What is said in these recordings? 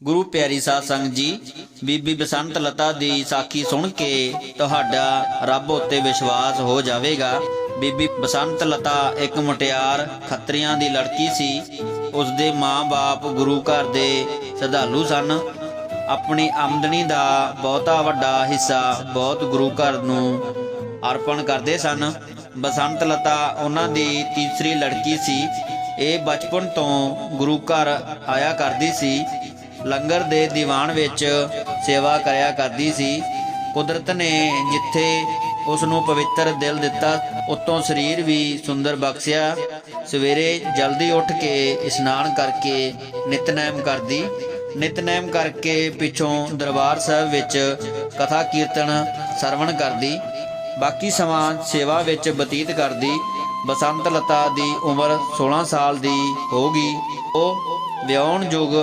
ਗੁਰੂ ਪਿਆਰੀ ਸਾਧ ਸੰਗਤ ਜੀ, ਬੀਬੀ ਬਸੰਤ ਲਤਾ ਦੀ ਸਾਖੀ ਸੁਣ ਕੇ ਤੁਹਾਡਾ ਰੱਬ ਉੱਤੇ ਵਿਸ਼ਵਾਸ ਹੋ ਜਾਵੇਗਾ। ਬੀਬੀ ਬਸੰਤ ਲਤਾ ਇੱਕ ਮੁਟਿਆਰ ਖੱਤਰੀਆਂ ਦੀ ਲੜਕੀ ਸੀ। ਉਸ ਦੇ ਮਾਂ-ਬਾਪ ਗੁਰੂ ਘਰ ਦੇ ਸ਼ਰਧਾਲੂ ਸਨ। ਆਪਣੀ ਆਮਦਨੀ ਦਾ ਬਹੁਤਾ ਵੱਡਾ ਹਿੱਸਾ ਬਹੁਤ ਗੁਰੂ ਘਰ ਨੂੰ ਅਰਪਣ ਕਰਦੇ ਸਨ। ਬਸੰਤ ਲਤਾ ਉਹਨਾਂ ਦੀ ਤੀਸਰੀ ਲੜਕੀ ਸੀ। ਇਹ ਬਚਪਨ ਤੋਂ ਗੁਰੂ ਘਰ ਆਇਆ ਕਰਦੀ ਸੀ। ਲੰਗਰ ਦੇ ਦੀਵਾਨ ਵਿੱਚ ਸੇਵਾ ਕਰਿਆ ਕਰਦੀ ਸੀ। ਕੁਦਰਤ ਨੇ ਜਿੱਥੇ ਉਸ ਨੂੰ ਪਵਿੱਤਰ ਦਿਲ ਦਿੱਤਾ, ਉਤੋਂ ਸਰੀਰ ਵੀ ਸੁੰਦਰ ਬਖਸ਼ਿਆ। ਸਵੇਰੇ ਜਲਦੀ ਉੱਠ ਕੇ ਇਸ਼ਨਾਨ ਕਰਕੇ ਨਿਤਨੇਮ ਕਰਦੀ। ਨਿਤਨੇਮ ਕਰਕੇ ਪਿੱਛੋਂ ਦਰਬਾਰ ਸਾਹਿਬ ਵਿੱਚ ਕਥਾ ਕੀਰਤਨ ਸਰਵਣ ਕਰਦੀ। ਬਾਕੀ ਸਮਾਂ ਸੇਵਾ ਵਿੱਚ ਬਤੀਤ ਕਰਦੀ। ਬਸੰਤ ਲਤਾ ਦੀ ਉਮਰ 16 ਸਾਲ ਦੀ ਹੋ ਗਈ। ਉਹ ਵਿਆਹਣ ਯੁਗ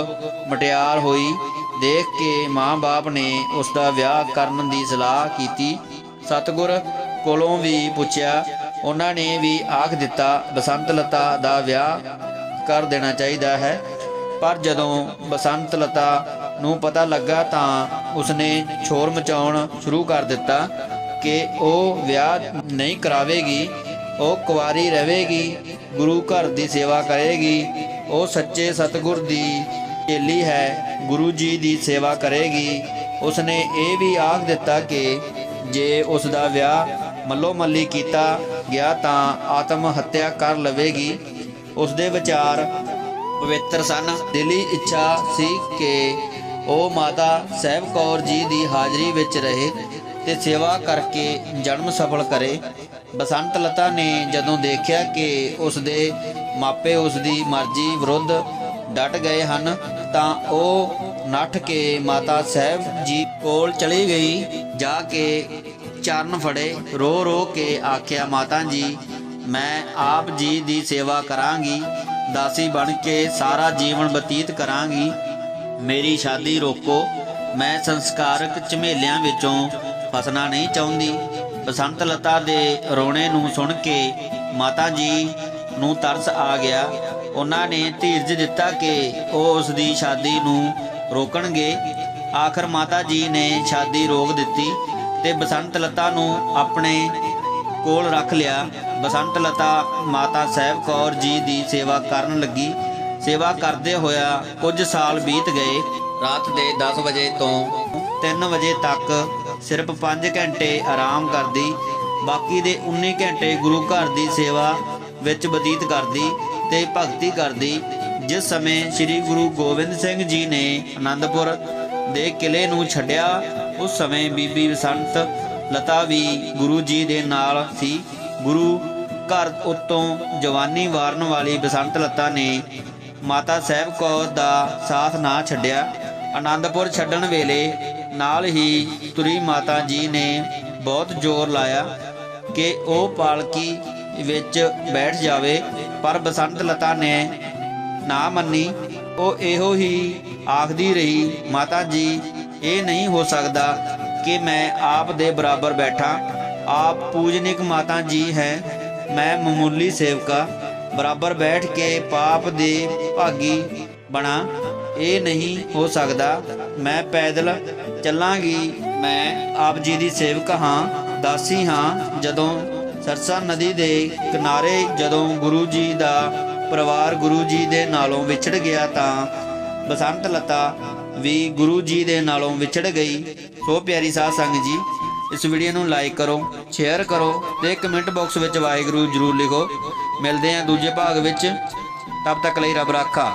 ਮਟਿਆਰ ਹੋਈ, ਦੇਖ ਕੇ ਮਾਂ-ਬਾਪ ਨੇ ਉਸ ਦਾ ਵਿਆਹ ਕਰਨ ਦੀ ਸਲਾਹ ਕੀਤੀ। ਸਤਗੁਰ ਕੋਲੋਂ ਵੀ ਪੁੱਛਿਆ, ਉਹਨਾਂ ਨੇ ਵੀ ਆਖ ਦਿੱਤਾ, ਬਸੰਤ ਲਤਾ ਦਾ ਵਿਆਹ ਕਰ ਦੇਣਾ ਚਾਹੀਦਾ ਹੈ। ਪਰ ਜਦੋਂ ਬਸੰਤ ਲਤਾ ਨੂੰ ਪਤਾ ਲੱਗਾ ਤਾਂ ਉਸਨੇ ਛੋਰ ਮਚਾਉਣ ਸ਼ੁਰੂ ਕਰ ਦਿੱਤਾ ਕਿ ਉਹ ਵਿਆਹ ਨਹੀਂ ਕਰਾਵੇਗੀ, ਉਹ ਕੁਵਾਰੀ ਰਹੇਗੀ, ਗੁਰੂ ਘਰ ਦੀ ਸੇਵਾ ਕਰੇਗੀ। ਉਹ ਸੱਚੇ ਸਤਿਗੁਰ ਦੀ ਚੇਲੀ ਹੈ, ਗੁਰੂ ਜੀ ਦੀ ਸੇਵਾ ਕਰੇਗੀ। ਉਸਨੇ ਇਹ ਵੀ ਆਖ ਦਿੱਤਾ ਕਿ ਜੇ ਉਸ ਦਾ ਵਿਆਹ ਮੱਲੋ ਮੱਲੀ ਕੀਤਾ ਗਿਆ ਤਾਂ ਆਤਮ ਹੱਤਿਆ ਕਰ ਲਵੇਗੀ। ਉਸ ਦੇ ਵਿਚਾਰ ਪਵਿੱਤਰ ਸਨ। ਦਿਲੀ ਇੱਛਾ ਸੀ ਕਿ ਉਹ ਮਾਤਾ ਸਹਿਬ ਕੌਰ ਜੀ ਦੀ ਹਾਜ਼ਰੀ ਵਿੱਚ ਰਹੇ ਤੇ ਸੇਵਾ ਕਰਕੇ ਜਨਮ ਸਫਲ ਕਰੇ। ਬਸੰਤ ਲਤਾ ਨੇ ਜਦੋਂ ਦੇਖਿਆ ਕਿ ਉਸ ਦੇ ਮਾਪੇ ਉਸ ਦੀ ਮਰਜ਼ੀ ਵਿਰੁੱਧ ਡਟ ਗਏ ਹਨ, ਤਾਂ ਉਹ ਨੱਠ ਕੇ ਮਾਤਾ ਸਾਹਿਬ ਜੀ ਕੋਲ ਚਲੀ ਗਈ, ਜਾ ਕੇ ਚਰਨ ਫੜੇ। ਰੋ ਰੋ ਕੇ ਆਖਿਆ, ਮਾਤਾ ਜੀ, ਮੈਂ ਆਪ ਜੀ ਦੀ ਸੇਵਾ ਕਰਾਂਗੀ, ਦਾਸੀ ਬਣ ਕੇ ਸਾਰਾ ਜੀਵਨ ਬਤੀਤ ਕਰਾਂਗੀ। ਮੇਰੀ ਸ਼ਾਦੀ ਰੋਕੋ, ਮੈਂ ਸੰਸਕਾਰਕ ਝਮੇਲਿਆਂ ਵਿੱਚੋਂ ਫਸਣਾ ਨਹੀਂ ਚਾਹੁੰਦੀ। ਬਸੰਤ ਲਤਾ ਦੇ ਰੋਣੇ ਨੂੰ ਸੁਣ ਕੇ ਮਾਤਾ ਜੀ ਨੂੰ ਤਰਸ ਆ ਗਿਆ। ਉਹਨਾਂ ਨੇ ਧੀਰਜ ਦਿੱਤਾ ਕਿ ਉਹ ਉਸ ਦੀ ਸ਼ਾਦੀ ਨੂੰ ਰੋਕਣਗੇ। ਆਖਰ ਮਾਤਾ ਜੀ ਨੇ ਸ਼ਾਦੀ ਰੋਕ ਦਿੱਤੀ ਤੇ ਬਸੰਤ ਲਤਾ ਨੂੰ ਆਪਣੇ ਕੋਲ ਰੱਖ ਲਿਆ। ਬਸੰਤ ਲਤਾ ਮਾਤਾ ਸਾਹਿਬ ਕੌਰ ਜੀ ਦੀ ਸੇਵਾ ਕਰਨ ਲੱਗੀ। ਸੇਵਾ ਕਰਦੇ ਹੋਇਆ ਕੁਝ ਸਾਲ ਬੀਤ ਗਏ। ਰਾਤ ਦੇ 10 ਵਜੇ ਤੋਂ 3 ਵਜੇ ਤੱਕ ਸਿਰਫ 5 ਘੰਟੇ ਆਰਾਮ ਕਰਦੀ। ਬਾਕੀ ਦੇ 19 ਘੰਟੇ ਗੁਰੂ ਘਰ ਦੀ ਸੇਵਾ ਵਿੱਚ ਬਤੀਤ ਕਰਦੀ ਤੇ ਭਗਤੀ ਕਰਦੀ। ਜਿਸ ਸਮੇਂ ਸ੍ਰੀ ਗੁਰੂ ਗੋਬਿੰਦ ਸਿੰਘ ਜੀ ਨੇ ਆਨੰਦਪੁਰ ਦੇ ਕਿਲੇ ਨੂੰ ਛੱਡਿਆ, ਉਸ ਸਮੇਂ ਬੀਬੀ ਬਸੰਤ ਲਤਾ ਵੀ ਗੁਰੂ ਜੀ ਦੇ ਨਾਲ ਸੀ। ਗੁਰੂ ਘਰ ਉਤੋਂ ਜਵਾਨੀ ਵਾਰਨ ਵਾਲੀ ਬਸੰਤ ਲਤਾ ਨੇ ਮਾਤਾ ਸਾਹਿਬ ਕੌਰ ਦਾ ਸਾਥ ਨਾ ਛੱਡਿਆ। ਆਨੰਦਪੁਰ ਛੱਡਣ ਵੇਲੇ ਨਾਲ ਹੀ ਤੁਰੀ ਮਾਤਾ ਜੀ ਨੇ ਬਹੁਤ ਜ਼ੋਰ ਲਾਇਆ ਕਿ ਉਹ ਪਾਲਕੀ ਵਿੱਚ ਬੈਠ ਜਾਵੇ, ਪਰ ਬਸੰਤ ਲਤਾ ਨੇ ਨਾ ਮੰਨੀ। ਉਹ ਇਹੋ ਹੀ ਆਖਦੀ ਰਹੀ, ਮਾਤਾ ਜੀ, ਇਹ ਨਹੀਂ ਹੋ ਸਕਦਾ ਕਿ ਮੈਂ ਆਪ ਦੇ ਬਰਾਬਰ ਬੈਠਾਂ। ਆਪ ਪੂਜਨਿਕ ਮਾਤਾ ਜੀ ਹੈ, ਮੈਂ ਮਾਮੂਲੀ ਸੇਵਕਾ। ਬਰਾਬਰ ਬੈਠ ਕੇ ਪਾਪ ਦੇ ਭਾਗੀ ਬਣਾ। ਇਹ ਨਹੀਂ ਹੋ ਸਕਦਾ, ਮੈਂ ਪੈਦਲ ਚੱਲਾਂਗੀ। ਮੈਂ ਆਪ ਜੀ ਦੀ ਸੇਵਕ ਹਾਂ, ਦਾਸੀ ਹਾਂ, ਜਦੋਂ ਸਰਸਾ ਨਦੀ ਦੇ ਕਿਨਾਰੇ ਜਦੋਂ ਗੁਰੂ ਜੀ ਦਾ ਪਰਿਵਾਰ ਗੁਰੂ ਜੀ ਦੇ ਨਾਲੋਂ ਵਿਛੜ ਗਿਆ ਤਾਂ ਬਸੰਤ ਲਤਾ ਵੀ ਗੁਰੂ ਜੀ ਦੇ ਨਾਲੋਂ ਵਿਛੜ ਗਈ। ਸੋ ਪਿਆਰੀ ਸਾਧ ਸੰਗਤ ਜੀ, ਇਸ ਵੀਡੀਓ ਨੂੰ ਲਾਈਕ ਕਰੋ ਸ਼ੇਅਰ ਕਰੋ ਤੇ ਕਮੈਂਟ ਬਾਕਸ ਵਿੱਚ ਵਾਹਿਗੁਰੂ ਜਰੂਰ ਲਿਖੋ। ਮਿਲਦੇ ਹਾਂ ਦੂਜੇ ਭਾਗ ਵਿੱਚ। ਤਬ ਤੱਕ ਲਈ ਰੱਬ ਰਾਖਾ।